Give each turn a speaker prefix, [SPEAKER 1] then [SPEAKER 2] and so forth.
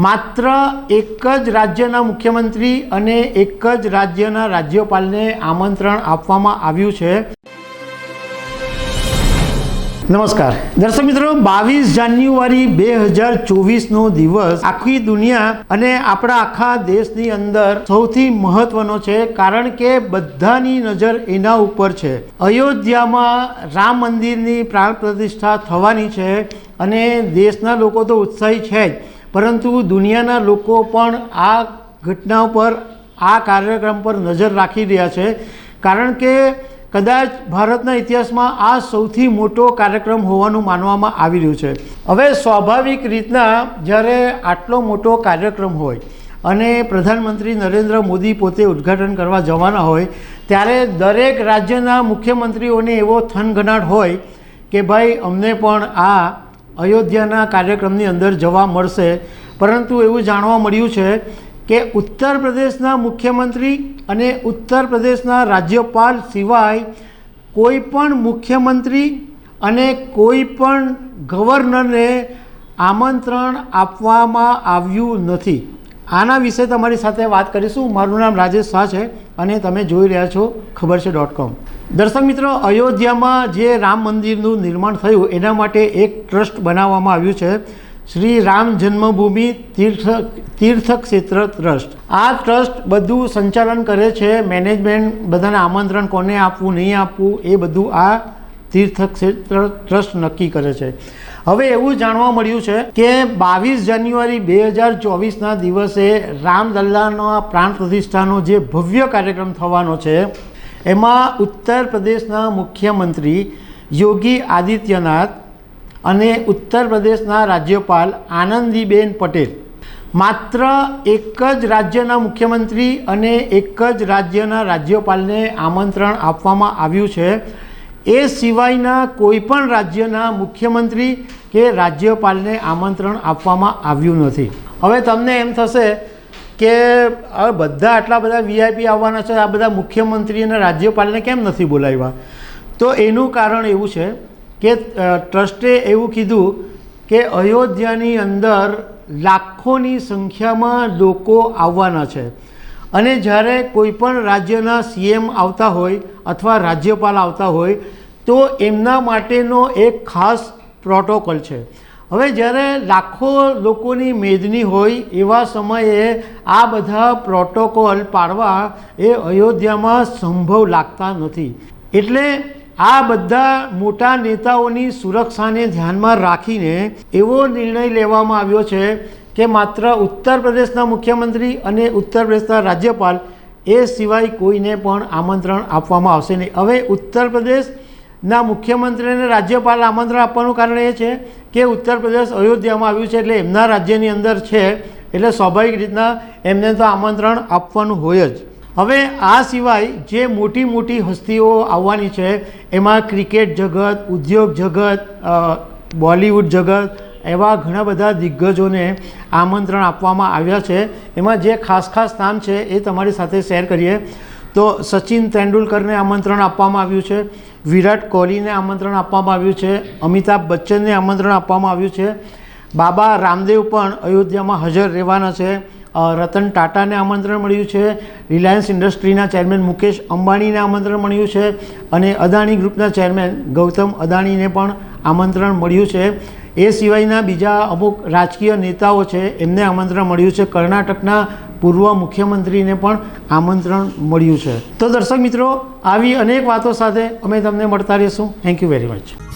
[SPEAKER 1] માત્ર એક જ રાજ્યના મુખ્યમંત્રી અને એક જ રાજ્યના રાજ્યપાલને આમંત્રણ આપવામાં આવ્યું છે. નમસ્કાર. દર્શક મિત્રો, બાવીસ જાન્યુઆરી બે હજાર ચોવીસનો દિવસ આખી દુનિયા અને આપણા આખા દેશની અંદર સૌથી મહત્વનો છે કારણ કે બધાની નજર એના ઉપર છે. અયોધ્યામાં રામ મંદિરની પ્રાણ પ્રતિષ્ઠા થવાની છે અને દેશના લોકો તો ઉત્સાહી છે જ. પરંતુ દુનિયાના લોકો પણ આ ઘટના પર, આ કાર્યક્રમ પર નજર રાખી રહ્યા છે. કારણ કે કદાચ ભારતના ઇતિહાસમાં આ સૌથી મોટો કાર્યક્રમ હોવાનું માનવામાં આવી રહ્યું છે. હવે સ્વાભાવિક રીતના જ્યારે આટલો મોટો કાર્યક્રમ હોય અને પ્રધાનમંત્રી નરેન્દ્ર મોદી પોતે ઉદ્ઘાટન કરવા જવાના હોય, ત્યારે દરેક રાજ્યના મુખ્યમંત્રીઓને એવો થનગનાટ હોય કે ભાઈ અમને પણ આ અયોધ્યાના કાર્યક્રમની અંદર જવા મળશે. પરંતુ એવું જાણવા મળ્યું છે કે ઉત્તર પ્રદેશના મુખ્યમંત્રી અને ઉત્તર પ્રદેશના રાજ્યપાલ સિવાય કોઈ પણ મુખ્યમંત્રી અને કોઈ પણ ગવર્નરને આમંત્રણ આપવામાં આવ્યું નથી. આના વિશે તમારી સાથે વાત કરીશું. મારું નામ રાજેશ શાહ છે અને તમે જોઈ રહ્યા છો ખબર છે ડોટ કોમ. દર્શક મિત્રો, અયોધ્યામાં જે રામ મંદિરનું નિર્માણ થયું, એના માટે એક ટ્રસ્ટ બનાવવામાં આવ્યું છે. શ્રી રામ જન્મભૂમિ તીર્થ તીર્થ ક્ષેત્ર ટ્રસ્ટ. આ ટ્રસ્ટ બધું સંચાલન કરે છે. મેનેજમેન્ટ બધાને આમંત્રણ કોને આપવું, નહીં આપવું, એ બધું આ તીર્થ ક્ષેત્ર ટ્રસ્ટ નક્કી કરે છે. હવે એવું જાણવા મળ્યું છે કે બાવીસ જાન્યુઆરી બે હજાર ચોવીસના દિવસે રામદલ્લાના પ્રાણ પ્રતિષ્ઠાનો જે ભવ્ય કાર્યક્રમ થવાનો છે એમાં ઉત્તર પ્રદેશના મુખ્યમંત્રી યોગી આદિત્યનાથ અને ઉત્તર પ્રદેશના રાજ્યપાલ આનંદીબેન પટેલ. માત્ર એક જ રાજ્યના મુખ્યમંત્રી અને એક જ રાજ્યના રાજ્યપાલને આમંત્રણ આપવામાં આવ્યું છે. એ સિવાયના કોઈપણ રાજ્યના મુખ્યમંત્રી કે રાજ્યપાલને આમંત્રણ આપવામાં આવ્યું નથી. હવે તમને એમ થશે કે હવે બધા આટલા બધા વીઆઈપી આવવાના છે, આ બધા મુખ્યમંત્રી અને રાજ્યપાલને કેમ નથી બોલાવ્યા? તો એનું કારણ એવું છે કે ટ્રસ્ટે એવું કીધું કે અયોધ્યાની અંદર લાખોની સંખ્યામાં લોકો આવવાના છે. અને જ્યારે કોઈ પણ રાજ્યના સીએમ આવતા હોય અથવા રાજ્યપાલ આવતા હોય, તો એમના માટેનો એક ખાસ પ્રોટોકોલ છે. હવે જ્યારે લાખો લોકોની મેદની હોય એવા સમયે આ બધા પ્રોટોકોલ પાડવા એ અયોધ્યામાં સંભવ લાગતા નથી. એટલે આ બધા મોટા નેતાઓની સુરક્ષાને ધ્યાનમાં રાખીને એવો નિર્ણય લેવામાં આવ્યો છે કે માત્ર ઉત્તર પ્રદેશના મુખ્યમંત્રી અને ઉત્તર પ્રદેશના રાજ્યપાલ એ સિવાય કોઈને પણ આમંત્રણ આપવામાં આવશે નહીં. હવે ઉત્તર પ્રદેશના મુખ્યમંત્રી અને રાજ્યપાલ આમંત્રણ આપવાનું કારણ એ છે કે ઉત્તર પ્રદેશ અયોધ્યામાં આવ્યું છે એટલે એમના રાજ્યની અંદર છે એટલે સ્વાભાવિક રીતના એમને તો આમંત્રણ આપવાનું હોય જ. હવે આ સિવાય જે મોટી મોટી હસ્તીઓ આવવાની છે, એમાં ક્રિકેટ જગત, ઉદ્યોગ જગત બોલિવૂડ જગત, એવા ઘણા બધા દિગ્ગજોને આમંત્રણ આપવામાં આવ્યા છે. એમાં જે ખાસ ખાસ નામ છે એ તમારી સાથે શેર કરીએ. તો સચિન તેંડુલકરને આમંત્રણ આપવામાં આવ્યું છે, વિરાટ કોહલીને આમંત્રણ આપવામાં આવ્યું છે, અમિતાભ બચ્ચનને આમંત્રણ આપવામાં આવ્યું છે. બાબા રામદેવ પણ અયોધ્યામાં હાજર રહેવાના છે. રતન ટાટાને આમંત્રણ મળ્યું છે. રિલાયન્સ ઇન્ડસ્ટ્રીના ચેરમેન મુકેશ અંબાણીને આમંત્રણ મળ્યું છે અને અદાણી ગ્રુપના ચેરમેન ગૌતમ અદાણીને પણ આમંત્રણ મળ્યું છે. એ સિવાયના બીજા અમુક રાજકીય નેતાઓ છે, એમને આમંત્રણ મળ્યું છે. કર્ણાટકના પૂર્વ મુખ્યમંત્રીને પણ આમંત્રણ મળ્યું છે. તો દર્શક મિત્રો, આવી અનેક વાતો સાથે અમે તમને મળતા રહીશું. Thank you very much